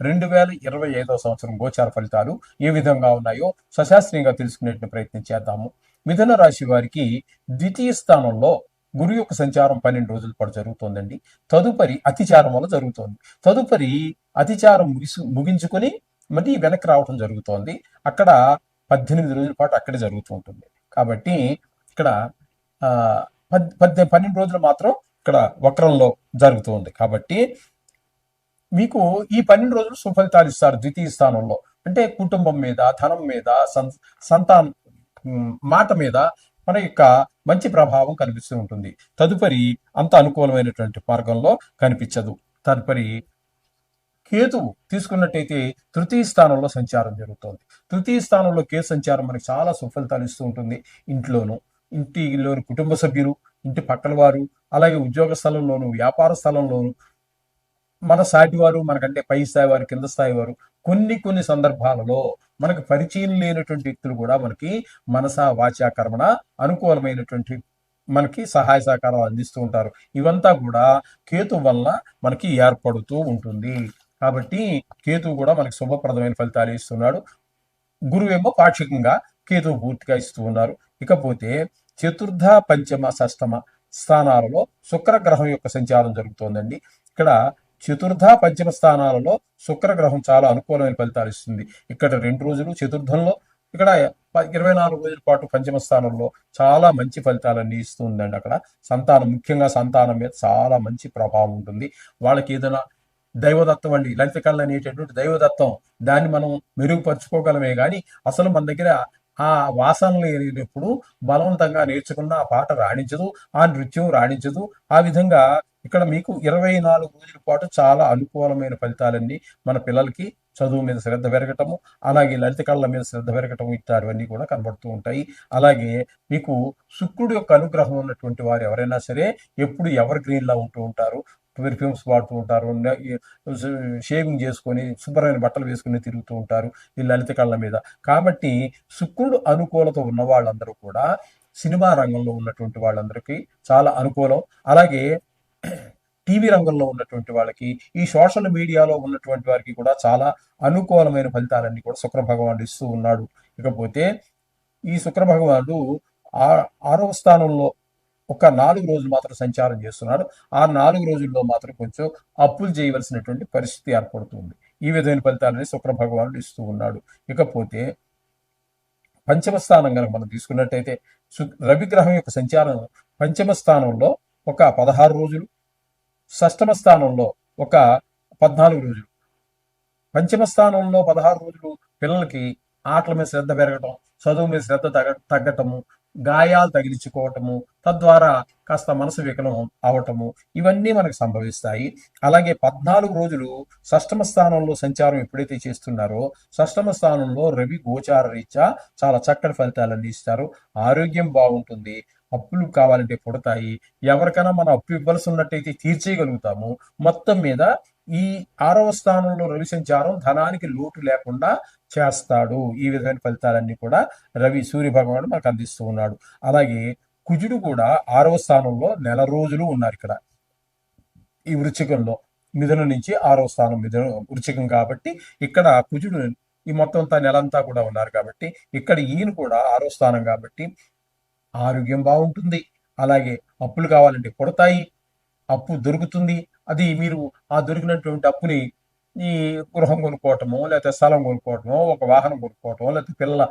రెండు వేల ఇరవై ఐదో సంవత్సరం గోచార ఫలితాలు ఏ విధంగా ఉన్నాయో సశాస్త్రీయంగా తెలుసుకునే ప్రయత్నం చేద్దాము. మిథున రాశి వారికి ద్వితీయ స్థానంలో గురు యొక్క సంచారం పన్నెండు రోజుల పాటు జరుగుతోందండి. తదుపరి అతిచారం వల్ల జరుగుతోంది. తదుపరి అతిచారం ముగిసు ముగించుకొని మళ్ళీ వెనక్కి రావటం జరుగుతోంది. అక్కడ పద్దెనిమిది రోజుల పాటు అక్కడే జరుగుతూ ఉంటుంది. కాబట్టి ఇక్కడ పద్ పద్దె పన్నెండు రోజులు మాత్రం ఇక్కడ వక్రంలో జరుగుతూ ఉంది. కాబట్టి మీకు ఈ పన్నెండు రోజులు సుఫలితాలు ఇస్తారు ద్వితీయ స్థానంలో. అంటే కుటుంబం మీద ధనం మీద సం సంతానం మాట మీద మన యొక్క మంచి ప్రభావం కనిపిస్తూ ఉంటుంది. తదుపరి అంత అనుకూలమైనటువంటి మార్గంలో కనిపించదు. తదుపరి కేతువు తీసుకున్నట్టయితే తృతీయ స్థానంలో సంచారం జరుగుతోంది. తృతీయ స్థానంలో కేతు సంచారం మనకి చాలా సుఫలితాలు ఇస్తూ ఉంటుంది. ఇంట్లోనూ ఇంటిలోని కుటుంబ సభ్యులు ఇంటి పక్కల వారు అలాగే ఉద్యోగ స్థలంలోను వ్యాపార స్థలంలోను మన సాటి వారు మనకంటే పై స్థాయి వారు కింద స్థాయి వారు కొన్ని కొన్ని సందర్భాలలో మనకు పరిచయం లేనటువంటి వ్యక్తులు కూడా మనకి మనస వాచ కర్మణ అనుకూలమైనటువంటి మనకి సహాయ సహకారాలు అందిస్తూ ఉంటారు. ఇవంతా కూడా కేతు వల్ల మనకి ఏర్పడుతూ ఉంటుంది. కాబట్టి కేతు కూడా మనకి శుభప్రదమైన ఫలితాలు ఇస్తున్నాడు. గురువేమో పాక్షికంగా కేతువు పూర్తిగా ఇస్తూ ఉన్నారు. ఇకపోతే చతుర్థ పంచమ షష్టమ స్థానాలలో శుక్రగ్రహం యొక్క సంచారం జరుగుతోందండి. ఇక్కడ చతుర్థ పంచమ స్థానాలలో శుక్రగ్రహం చాలా అనుకూలమైన ఫలితాలు ఇస్తుంది. ఇక్కడ రెండు రోజులు చతుర్థంలో ఇక్కడ ఇరవై నాలుగు రోజుల పాటు పంచమ స్థానంలో చాలా మంచి ఫలితాలన్నీ ఇస్తుందండి అక్కడ. సంతానం ముఖ్యంగా సంతానం మీద చాలా మంచి ప్రభావం ఉంటుంది. వాళ్ళకి ఏదైనా దైవదత్తం అండి లలిత కళ అనేటటువంటి దైవదత్తం దాన్ని మనం మెరుగుపరుచుకోగలమే కానీ అసలు మన దగ్గర ఆ వాసన లేనప్పుడు బలవంతంగా నేర్చుకున్న ఆ పాట రాణించదు ఆ నృత్యం రాణించదు ఆ విధంగా ఇక్కడ మీకు ఇరవై నాలుగు రోజుల పాటు చాలా అనుకూలమైన ఫలితాలన్నీ మన పిల్లలకి చదువు మీద శ్రద్ధ పెరగటము అలాగే లలిత కళల మీద శ్రద్ధ పెరగటం ఇట్లాంటివన్నీ కూడా కనబడుతూ ఉంటాయి. అలాగే మీకు శుక్రుడు యొక్క అనుగ్రహం ఉన్నటువంటి వారు ఎవరైనా సరే ఎప్పుడు ఎవర్ గ్రీన్లా ఉంటూ ఉంటారు. పెర్ఫ్యూమ్స్ వాడుతూ ఉంటారు షేవింగ్ చేసుకొని శుభ్రమైన బట్టలు వేసుకుని తిరుగుతూ ఉంటారు ఈ లలిత కళ్ళ మీద. కాబట్టి శుక్రుడు అనుకూలత ఉన్న వాళ్ళందరూ కూడా సినిమా రంగంలో ఉన్నటువంటి వాళ్ళందరికీ చాలా అనుకూలం. అలాగే టీవీ రంగంలో ఉన్నటువంటి వాళ్ళకి ఈ సోషల్ మీడియాలో ఉన్నటువంటి వారికి కూడా చాలా అనుకూలమైన ఫలితాలన్నీ కూడా శుక్ర భగవానుడు ఇస్తూ ఉన్నాడు. ఇకపోతే ఈ శుక్ర భగవానుడు ఆ ఆరవ స్థానంలో ఒక నాలుగు రోజులు మాత్రం సంచారం చేస్తున్నాడు. ఆ నాలుగు రోజుల్లో మాత్రం కొంచెం అప్పులు చేయవలసినటువంటి పరిస్థితి ఏర్పడుతుంది. ఈ విధమైన ఫలితాలని శుక్ర భగవానుడు ఇస్తూ ఉన్నాడు. ఇకపోతే పంచమ స్థానం కనుక మనం తీసుకున్నట్టయితే సు- యొక్క సంచారం పంచమ స్థానంలో ఒక పదహారు రోజులు షష్టమ స్థానంలో ఒక పద్నాలుగు రోజులు. పంచమ స్థానంలో పదహారు రోజులు పిల్లలకి ఆటల మీద శ్రద్ధ పెరగటం చదువు మీద శ్రద్ధ తగ్గ తగ్గటము గాయాలు తగిలించుకోవటము తద్వారా కాస్త మనసు వికలం అవటము ఇవన్నీ మనకు సంభవిస్తాయి. అలాగే పద్నాలుగు రోజులు షష్టమ స్థానంలో సంచారం ఎప్పుడైతే చేస్తున్నారో షష్టమ స్థానంలో రవి గోచార రీత్యా చాలా చక్కటి ఫలితాలన్నీ ఇస్తారు. ఆరోగ్యం బాగుంటుంది. అప్పులు కావాలంటే పుడతాయి. ఎవరికైనా మనం అప్పు ఇవ్వాల్సి ఉన్నట్టయితే తీర్చేయగలుగుతాము. మొత్తం మీద ఈ ఆరవ స్థానంలో రవి సంచారం ధనానికి లోటు లేకుండా చేస్తాడు. ఈ విధమైన ఫలితాలన్నీ కూడా రవి సూర్య భగవానుడు మనకు అందిస్తూ ఉన్నాడు. అలాగే కుజుడు కూడా ఆరవ స్థానంలో నెల రోజులు ఉన్నారు ఇక్కడ. ఈ వృచ్చికంలో మిథునం నుంచి ఆరవ స్థానం మిథున వృచ్చికం కాబట్టి ఇక్కడ కుజుడు ఈ మొత్తం అంతా నెలంతా కూడా ఉన్నారు కాబట్టి ఇక్కడ ఈయన కూడా ఆరో స్థానం కాబట్టి ఆరోగ్యం బాగుంటుంది. అలాగే అప్పులు కావాలంటే కొడతాయి. అప్పు దొరుకుతుంది. అది మీరు ఆ దొరికినటువంటి అప్పుని ఈ గృహం కొనుక్కోవటమో లేకపోతే స్థలం కొనుక్కోవటమో ఒక వాహనం కొనుక్కోవటమో లేకపోతే పిల్లల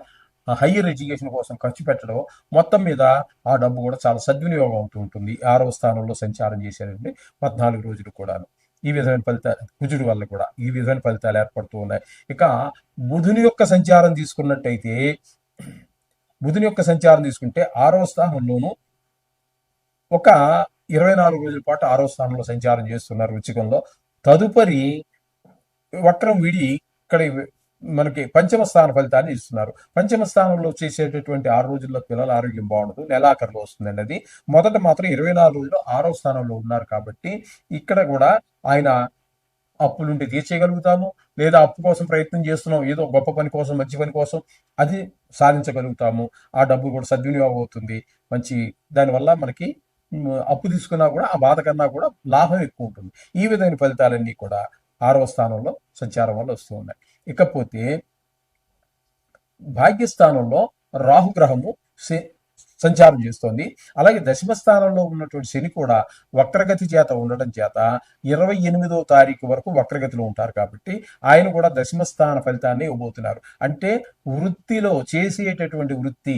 హయ్యర్ ఎడ్యుకేషన్ కోసం ఖర్చు పెట్టడం మొత్తం మీద ఆ డబ్బు కూడా చాలా సద్వినియోగం అవుతూ ఉంటుంది. ఆరవ స్థానంలో సంచారం చేసేటువంటి పద్నాలుగు రోజులు కూడాను. ఈ విధమైన ఫలితాలు కుజుడు వల్ల కూడా ఈ విధమైన ఫలితాలు ఏర్పడుతూ ఉన్నాయి. ఇక బుధుని యొక్క సంచారం తీసుకున్నట్టయితే బుధుని యొక్క సంచారం తీసుకుంటే ఆరవ స్థానంలోను ఒక ఇరవై నాలుగు రోజుల పాటు ఆరో స్థానంలో సంచారం చేస్తున్నారు వృచ్చికంలో. తదుపరి వక్రం విడి ఇక్కడ మనకి పంచమ స్థాన ఫలితాన్ని ఇస్తున్నారు. పంచమ స్థానంలో చేసేటటువంటి ఆరు రోజుల్లో పిల్లల ఆరోగ్యం బాగుండదు నెలాఖరులో వస్తుందండి అది మొదట మాత్రం ఇరవై నాలుగు రోజులు ఆరో స్థానంలో ఉన్నారు కాబట్టి ఇక్కడ కూడా ఆయన అప్పులుంటే తీర్చేయగలుగుతాము లేదా అప్పు కోసం ప్రయత్నం చేస్తున్నాం ఏదో గొప్ప పని కోసం మంచి పని కోసం అది సాధించగలుగుతాము. ఆ డబ్బు కూడా సద్వినియోగం అవుతుంది. మంచి దానివల్ల మనకి అప్పు తీసుకున్నా కూడా ఆ బాధ కన్నా కూడా లాభం ఎక్కువ ఉంటుంది. ఈ విధమైన ఫలితాలన్నీ కూడా ఆరవ స్థానంలో సంచారం వల్ల వస్తూ ఉన్నాయి. ఇకపోతే భాగ్యస్థానంలో రాహుగ్రహము సంచారం చేస్తోంది. అలాగే దశమ స్థానంలో ఉన్నటువంటి శని కూడా వక్రగతి చేత ఉండటం చేత ఇరవై ఎనిమిదో తారీఖు వరకు వక్రగతిలో ఉంటారు కాబట్టి ఆయన కూడా దశమ స్థాన ఫలితాన్ని ఇవ్వబోతున్నారు. అంటే వృత్తిలో చేసేటటువంటి వృత్తి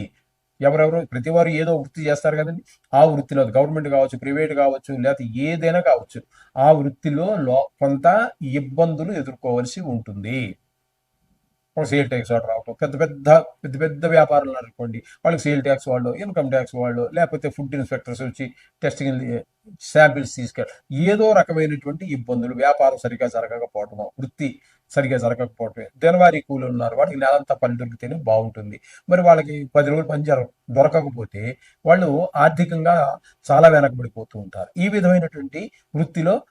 ఎవరెవరు ప్రతి వారు ఏదో వృత్తి చేస్తారు కదండి. ఆ వృత్తిలో గవర్నమెంట్ కావచ్చు ప్రైవేట్ కావచ్చు లేకపోతే ఏదైనా కావచ్చు. ఆ వృత్తిలో లో కొంత ఇబ్బందులు ఎదుర్కోవలసి ఉంటుంది. సేల్ ట్యాక్స్ వాళ్ళు రావటం. పెద్ద పెద్ద పెద్ద పెద్ద వ్యాపారులు అనుకోండి. వాళ్ళకి సేల్ ట్యాక్స్ వాళ్ళు ఇన్కమ్ ట్యాక్స్ వాళ్ళు లేకపోతే ఫుడ్ ఇన్స్పెక్టర్స్ వచ్చి టెస్టింగ్ శాంపిల్స్ తీసుకెళ్ళి ఏదో రకమైనటువంటి ఇబ్బందులు వ్యాపారం సరిగా జరగకపోవటం వృత్తి సరిగా జరగకపోవటమే జనవరి కూలు ఉన్నారు వాళ్ళకి నెలంతా పని దొరికితేనే బాగుంటుంది. మరి వాళ్ళకి పది రోజులు పని జర దొరకకపోతే వాళ్ళు ఆర్థికంగా చాలా వెనకబడిపోతూ ఉంటారు. ఈ విధమైనటువంటి వృత్తిలో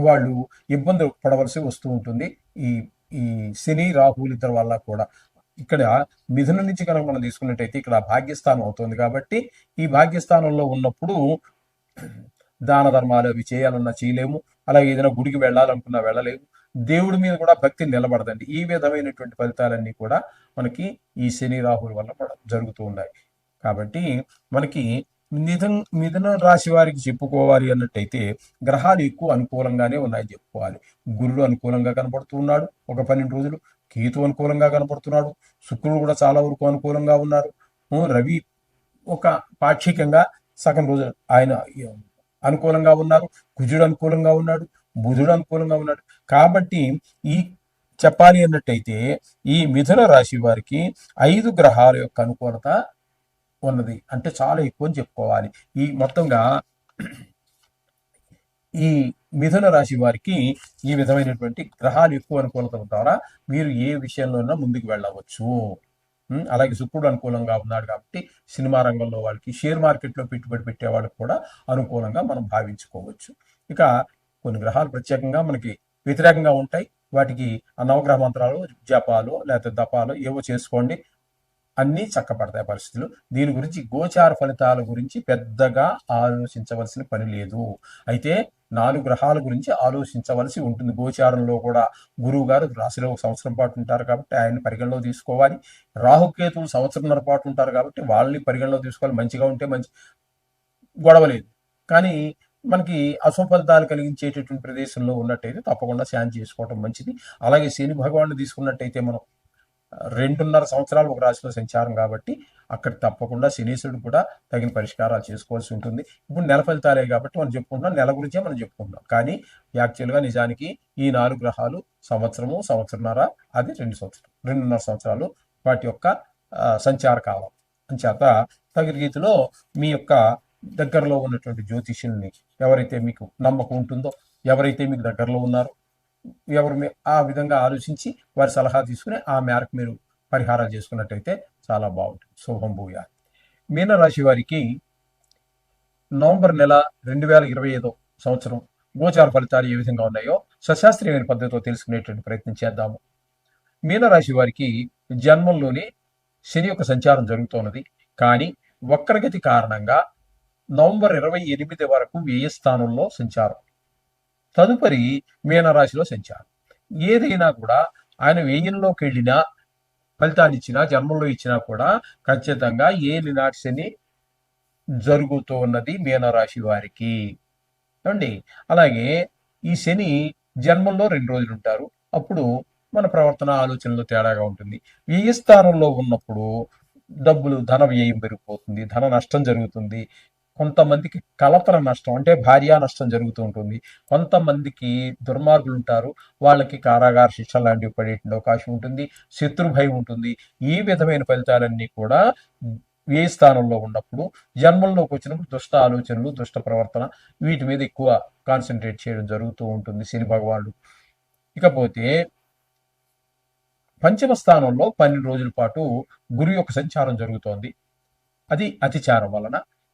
వాళ్ళు ఇబ్బందులు పడవలసి వస్తూ ఉంటుంది. ఈ ఈ శని రాహులిద్దరి ఇద్దరు వల్ల కూడా ఇక్కడ మిథునం నుంచి కనుక మనం తీసుకున్నట్టయితే ఇక్కడ భాగ్యస్థానం అవుతుంది కాబట్టి ఈ భాగ్యస్థానంలో ఉన్నప్పుడు దాన ధర్మాలు అవి చేయాలన్నా చేయలేము. అలాగే ఏదైనా గుడికి వెళ్ళాలనుకున్నా వెళ్ళలేము. దేవుడి మీద కూడా భక్తి నిలబడదండి. ఈ విధమైనటువంటి ఫలితాలన్నీ కూడా మనకి ఈ శని రాహుల వల్ల కూడా జరుగుతూ ఉన్నాయి. కాబట్టి మనకి మిథున్ మిథున రాశి వారికి చెప్పుకోవాలి అన్నట్టయితే గ్రహాలు ఎక్కువ అనుకూలంగానే ఉన్నాయని చెప్పుకోవాలి. గురుడు అనుకూలంగా కనపడుతున్నాడు ఒక పన్నెండు రోజులు. కేతు అనుకూలంగా కనపడుతున్నాడు. శుక్రుడు కూడా చాలా వరకు అనుకూలంగా ఉన్నారు. రవి ఒక పాక్షికంగా సగం రోజు ఆయన అనుకూలంగా ఉన్నారు. కుజుడు అనుకూలంగా ఉన్నాడు. బుధుడు అనుకూలంగా ఉన్నాడు. కాబట్టి ఈ చెప్పాలి అన్నట్టయితే ఈ మిథున రాశి వారికి ఐదు గ్రహాల యొక్క అనుకూలత ఉన్నది. అంటే చాలా ఎక్కువ అని చెప్పుకోవాలి. ఈ మొత్తంగా ఈ మిథున రాశి వారికి ఈ విధమైనటువంటి గ్రహాలు ఎక్కువ అనుకూలత ద్వారా మీరు ఏ విషయంలోనైనా ముందుకు వెళ్ళవచ్చు. అలాగే శుక్రుడు అనుకూలంగా ఉన్నాడు కాబట్టి సినిమా రంగంలో వాళ్ళకి షేర్ మార్కెట్లో పెట్టుబడి పెట్టే వాళ్ళకి కూడా అనుకూలంగా మనం భావించుకోవచ్చు. ఇక కొన్ని గ్రహాలు ప్రత్యేకంగా మనకి వ్యతిరేకంగా ఉంటాయి. వాటికి నవగ్రహ మంత్రాలు జపాలు లేకపోతే దపాలు ఏవో చేసుకోండి. అన్నీ చక్కపడతాయి పరిస్థితులు. దీని గురించి గోచార ఫలితాల గురించి పెద్దగా ఆలోచించవలసిన పని లేదు. అయితే నాలుగు గ్రహాల గురించి ఆలోచించవలసి ఉంటుంది. గోచారంలో కూడా గురువు గారు రాశిలో ఒక సంవత్సరం పాటు ఉంటారు కాబట్టి ఆయన పరిగణలో తీసుకోవాలి. రాహుకేతులు సంవత్సరంన్నర పాటు ఉంటారు కాబట్టి వాళ్ళని పరిగణలో తీసుకోవాలి. మంచిగా ఉంటే మంచి గొడవ లేదు. కానీ మనకి అశుభ కలిగించేటటువంటి ప్రదేశంలో ఉన్నట్టయితే తప్పకుండా శాంతి చేసుకోవటం మంచిది. అలాగే శని భగవాన్ని తీసుకున్నట్టయితే మనం రెండున్నర సంవత్సరాలు ఒక రాశిలో సంచారం కాబట్టి అక్కడ తప్పకుండా శనీశ్వరుడు కూడా తగిన పరిష్కారాలు చేసుకోవాల్సి ఉంటుంది. ఇప్పుడు నెల ఫలితాలే కాబట్టి మనం చెప్పుకుంటున్నాం. నెల గురించే మనం చెప్పుకుంటున్నాం. కానీ యాక్చువల్గా నిజానికి ఈ నాలుగు గ్రహాలు సంవత్సరము సంవత్సరంన్నర అది రెండు సంవత్సరం రెండున్నర సంవత్సరాలు వాటి యొక్క సంచార కాలం. అంచేత తగిన రీతిలో మీ యొక్క దగ్గరలో ఉన్నటువంటి జ్యోతిష్యుల్ని ఎవరైతే మీకు నమ్మకం ఉంటుందో ఎవరైతే మీకు దగ్గరలో ఉన్నారో ఎవరు ఆ విధంగా ఆలోచించి వారి సలహా తీసుకుని ఆ మేరకు మీరు పరిహారాలు చేసుకున్నట్టయితే చాలా బాగుంటుంది. శుభం భూయ. మీనరాశి వారికి నవంబర్ నెల రెండు వేల ఇరవై ఐదో సంవత్సరం గోచార ఫలితాలు ఏ విధంగా ఉన్నాయో సశాస్త్రీయమైన పద్ధతితో తెలుసుకునేటువంటి ప్రయత్నం చేద్దాము. మీనరాశి వారికి జన్మంలోనే శని యొక్క సంచారం జరుగుతున్నది. కానీ వక్రగతి కారణంగా నవంబర్ ఇరవై ఎనిమిది వరకు వ్యయ స్థానంలో సంచారం. తదుపరి మీనరాశిలో సంచారం ఏదైనా కూడా ఆయన వ్యయంలోకి వెళ్ళినా ఫలితాన్ని ఇచ్చినా జన్మంలో ఇచ్చినా కూడా ఖచ్చితంగా ఏలినాటి శని జరుగుతూ ఉన్నది మీనరాశి వారికి. అండి అలాగే ఈ శని జన్మంలో రెండు రోజులు ఉంటారు. అప్పుడు మన ప్రవర్తన ఆలోచనలో తేడాగా ఉంటుంది. వ్యయ స్థానంలో ఉన్నప్పుడు డబ్బులు ధన వ్యయం పెరిగిపోతుంది. ధన నష్టం జరుగుతుంది. కొంతమందికి కలతర నష్టం అంటే భార్య నష్టం జరుగుతూ ఉంటుంది. కొంతమందికి దుర్మార్గులు ఉంటారు వాళ్ళకి కారాగార శిక్ష లాంటివి పడే అవకాశం ఉంటుంది. శత్రు భయం ఉంటుంది. ఈ విధమైన ఫలితాలన్నీ కూడా ఏ స్థానంలో ఉన్నప్పుడు జన్మల్లోకి వచ్చినప్పుడు దుష్ట ఆలోచనలు దుష్ట ప్రవర్తన వీటి మీద ఎక్కువ కాన్సన్ట్రేట్ చేయడం జరుగుతూ ఉంటుంది శని భగవానుడు. ఇకపోతే పంచమ స్థానంలో పన్నెండు రోజుల పాటు గురు యొక్క సంచారం జరుగుతోంది. అది అతిచారం వలన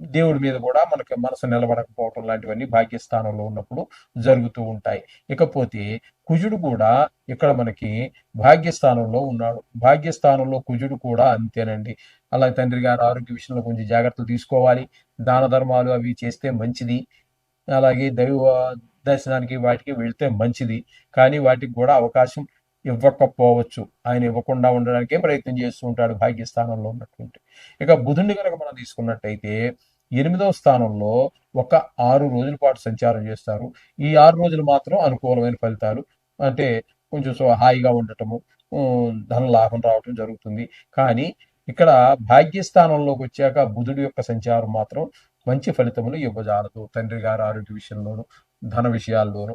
దేవుడి మీద కూడా మనకి మనసు నిలబడకపోవటం లాంటివన్నీ భాగ్యస్థానంలో ఉన్నప్పుడు జరుగుతూ ఉంటాయి. ఇకపోతే కుజుడు కూడా ఇక్కడ మనకి భాగ్యస్థానంలో ఉన్నాడు. భాగ్యస్థానంలో కుజుడు కూడా అంతేనండి. అలాగే తండ్రి గారు ఆరోగ్య విషయంలో కొంచెం జాగ్రత్తలు తీసుకోవాలి. దాన ధర్మాలు అవి చేస్తే మంచిది. అలాగే దైవ దర్శనానికి వాటికి వెళ్తే మంచిది. కానీ వాటికి కూడా అవకాశం ఇవ్వకపోవచ్చు. ఆయన ఇవ్వకుండా ఉండడానికే ప్రయత్నం చేస్తూ ఉంటాడు భాగ్యస్థానంలో ఉన్నటువంటి. ఇక బుధుడిని కనుక మనం తీసుకున్నట్టయితే ఎనిమిదవ స్థానంలో ఒక ఆరు రోజుల పాటు సంచారం చేస్తారు. ఈ ఆరు రోజులు మాత్రం అనుకూలమైన ఫలితాలు. అంటే కొంచెం హాయిగా ఉండటము ధన లాభం రావటం జరుగుతుంది. కానీ ఇక్కడ భాగ్యస్థానంలోకి వచ్చాక బుధుడి యొక్క సంచారం మాత్రం మంచి ఫలితములు ఇవ్వజాలదు. తండ్రి గారు ఆరోగ్య విషయంలోను ధన విషయాల్లోనూ.